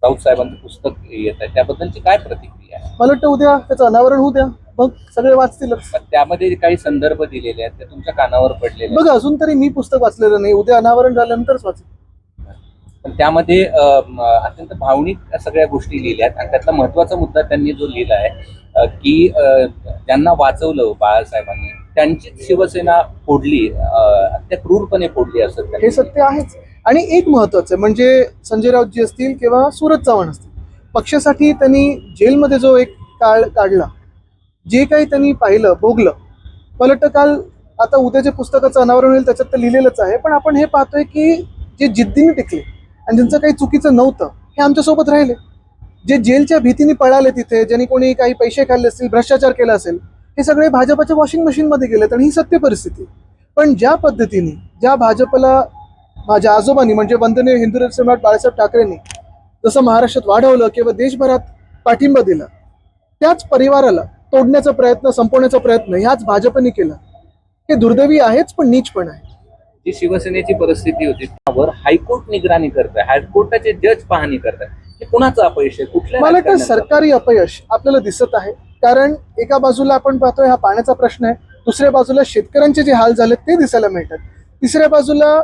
राऊत साहेबांचं पुस्तक येत आहे. त्याबद्दलची काय प्रतिक्रिया आहे? मला वाटतं उद्या त्याचं अनावरण होऊ द्या. मग सगळे वाचतीलच पण त्यामध्ये काही संदर्भ दिलेले आहेत ते तुमच्या कानावर पडलेले आहेत. बघा अजून तरी मी पुस्तक वाचलेलं नाही. उद्या अनावरण झाल्यानंतरच वाचेल पण त्यामध्ये अत्यंत भावनिक सगळ्या गोष्टी लिहिल्या आहेत. आणि त्यातला महत्त्वाचा मुद्दा त्यांनी जो लिहिला आहे अं, की अं, ज्यांना वाचवलं बाळासाहेबांनी त्यांचीच शिवसेना फोडली अं, अत्य क्रूरपणे फोडली असं त्यांनी हे सत्य आहेच. आणि एक महत्वाचं आहे म्हणजे संजय राऊतजी असतील किंवा सूरज चव्हाण असतील पक्षासाठी त्यांनी जेलमध्ये जो एक काळ काढला जे काही त्यांनी पाहिलं भोगलं पलट काल आता उद्या जे पुस्तकाचं अनावरण होईल त्याच्यात तर लिहिलेलंच आहे पण आपण हे पाहतोय की जे जिद्दीने टिकले आणि ज्यांचं काही चुकीचं नव्हतं हे आमच्यासोबत राहिले. जे जेलच्या भीतीने पळाले तिथे ज्यांनी कोणी काही पैसे खाल्ले असतील भ्रष्टाचार केला असेल हे सगळे भाजपच्या वॉशिंग मशीनमध्ये गेलेत आणि ही सत्य परिस्थिती पण ज्या पद्धतीने ज्या भाजपला माझ्या आजोबांनी म्हणजे वंदनीय हिंदू सम्राट बाळासाहेब ठाकरेंनी जसं महाराष्ट्रात वाढवलं किंवा देशभरात पाठिंबा दिला त्याच परिवाराला तोडण्याचा प्रयत्न संपवण्याचा प्रयत्न ह्याच भाजपने केला. हे दुर्दैवी आहेच पण नीच पण आहे. जी शिवसेनेची परिस्थिती होती त्यावर हायकोर्ट निगराणी करत आहे हायकोर्टाचे जज पाहणी करत आहे हे कुणाचं अपयश आहे? कुठल्या मला वाटतं राजकारण्यांचं? सरकारी अपयश आपल्याला दिसत आहे. कारण एका बाजूला आपण पाहतोय हा पाण्याचा प्रश्न आहे. दुसऱ्या बाजूला शेतकऱ्यांचे जे हाल झाले ते दिसायला मिळतात. तिसऱ्या बाजूला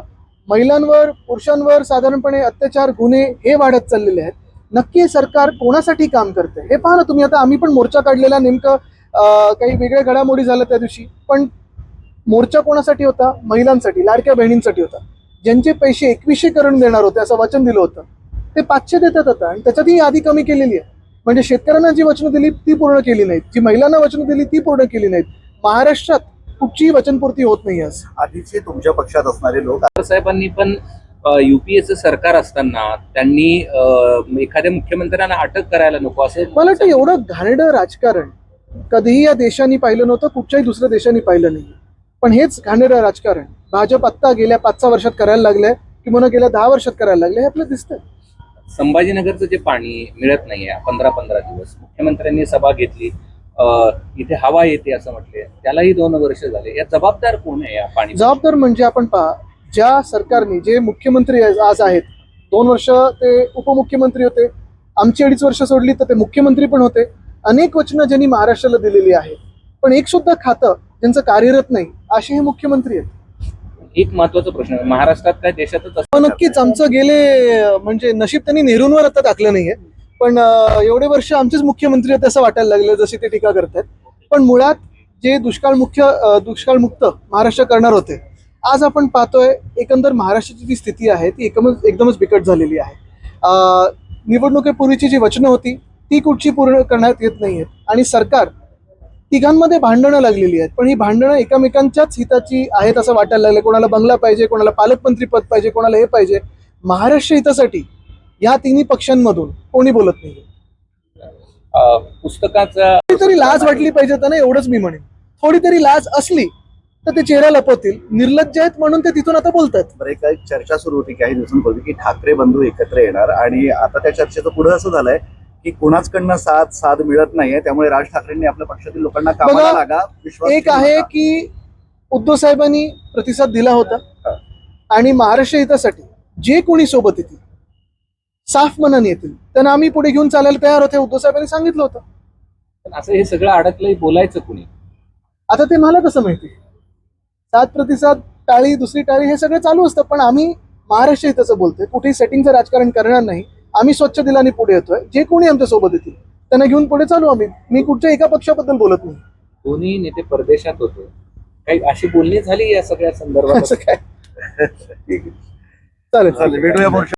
महिलांवर पुरुषांवर साधारणपणे अत्याचार गुन्हे हे वाढत चाललेले आहेत. नक्की सरकार कोणासाठी काम करते हे पहा ना तुम्ही. आता आम्ही पण मोर्चा काढलेला नेमकं काही वेगळ्या घडामोडी झाल्या त्या दिवशी. पण मोर्चा कोणासाठी होता? महिलांसाठी लाडक्या बहिणींसाठी होता. ज्यांचे पैसे एकवीसशे करून देणार होते असं वचन दिलं होतं. ते पाचशे देतात आता. आणि त्याच्यात ही यादी कमी केलेली आहे. म्हणजे शेतकऱ्यांना जी वचनं दिली ती पूर्ण केली नाहीत. जी महिलांना वचनं दिली ती पूर्ण केली नाहीत. महाराष्ट्रात कुठचीही वचनपूर्ती होत नाही आज. आधीचे तुमच्या पक्षात असणारे लोक साहेबांनी पण युपीएचं सरकार असताना त्यांनी एखाद्या मुख्यमंत्र्यांना अटक करायला नको असं मला वाटतं एवढं घाणेरडं राजकारण कधीही या देशाने पाहिलं नव्हतं कुठच्याही दुसऱ्या देशाने पाहिलं नाही. पण हेच घाणेरडं राजकारण. भाजप आत्ता गेल्या पाच सहा वर्षात करायला लागलंय किंवा गेल्या दहा वर्षात करायला लागले हे आपलं दिसतंय. संभाजीनगरचं जे पाणी मिळत नाहीये पंधरा पंधरा दिवस मुख्यमंत्र्यांनी सभा घेतली इथे हवा येते असं म्हटले. त्यालाही दोन वर्ष झाले. या जबाबदार कोण आहे या पाणी जबाबदार म्हणजे आपण पहा ज्या सरकारने जे मुख्यमंत्री आज आहेत दोन वर्ष ते उपमुख्यमंत्री होते आमची अडीच वर्ष सोडली तर ते मुख्यमंत्री पण होते. अनेक वचनं ज्यांनी महाराष्ट्राला दिलेली आहेत पण एक सुद्धा खातं ज्यांचं कार्यरत नाही असे हे मुख्यमंत्री आहेत. एक महत्त्वाचा प्रश्न आहे. महाराष्ट्रात काय देशातच हो, नक्कीच. आमचं गेले म्हणजे नशीब त्यांनी नेहरूंवर आता टाकलं नाहीये. पण एवढे वर्ष आमचेच मुख्यमंत्री आहेत असं वाटायला लागलं जशी ते टीका करतात पण मुळात जे दुष्काळ मुख्य दुष्काळमुक्त महाराष्ट्र करणार होते आज आपण पाहतोय एकंदर महाराष्ट्राची जी स्थिती आहे ती एकदमच एकदमच बिकट झालेली आहे. निवडणुकीपूर्वीची जी वचनं होती ती कुठची पूर्ण करण्यात येत नाही आहेत आणि सरकार तिघांमध्ये भांडणं लागलेली आहेत पण ही भांडणं एकमेकांच्याच हिताची आहेत असं वाटायला लागलं कोणाला बंगला पाहिजे कोणाला पालकमंत्री पद पाहिजे कोणाला हे पाहिजे. महाराष्ट्र हितासाठी या तिन्ही पक्षांमधून कोणी बोलत नाही पुस्तकाचा थोडी तरी लाज वाटली पाहिजे त्यांना एवढंच मी म्हणेन थोडी तरी लाज असली तर ते चेहरा लपवतील निर्लज्ज आहेत म्हणून ते तिथून आता बोलतात बरं एक चर्चा सुरू होती काही दिवसांपूर्वी की ठाकरे बंधू एकत्र येणार आणि आता त्या चर्चेचं पुढे असं झालंय की कुणाचकडनं साथ साथ मिळत नाहीये त्यामुळे राज ठाकरेंनी आपल्या पक्षातील लोकांना कामाला लागा विश्वास एक आहे. की उद्धव साहेबांनी प्रतिसाद दिला होता हा. आणि महाराष्ट्र हितासाठी जे कोणी सोबत येतील साफ मनाने येतील. त्यांना आम्ही पुढे घेऊन चालायला तयार होते उद्धव साहेबांनी सांगितलं होतं. पण असं हे सगळं अडकलंय बोलायचं कुणी? आता ते मला कसं माहिती? सात प्रतिसाद टाळी दुसरी टाळी हे सगळं चालू असतं. पण आम्ही महाराष्ट्र हिताचं बोलतोय कुठेही सेटिंगचं राजकारण करणार नाही. आम्ही स्वच्छ दिलाने पुढे येतोय. जे कोणी आमच्यासोबत येतील त्यांना घेऊन पुढे चालू आम्ही. मी कुठच्या एका पक्षाबद्दल बोलत नाही. दोन्ही नेते परदेशात होते. काही अशी बोलणी झाली या सगळ्या संदर्भात? असं काय? ठीक आहे. चालेल. चालेल भेटूया पुढच्या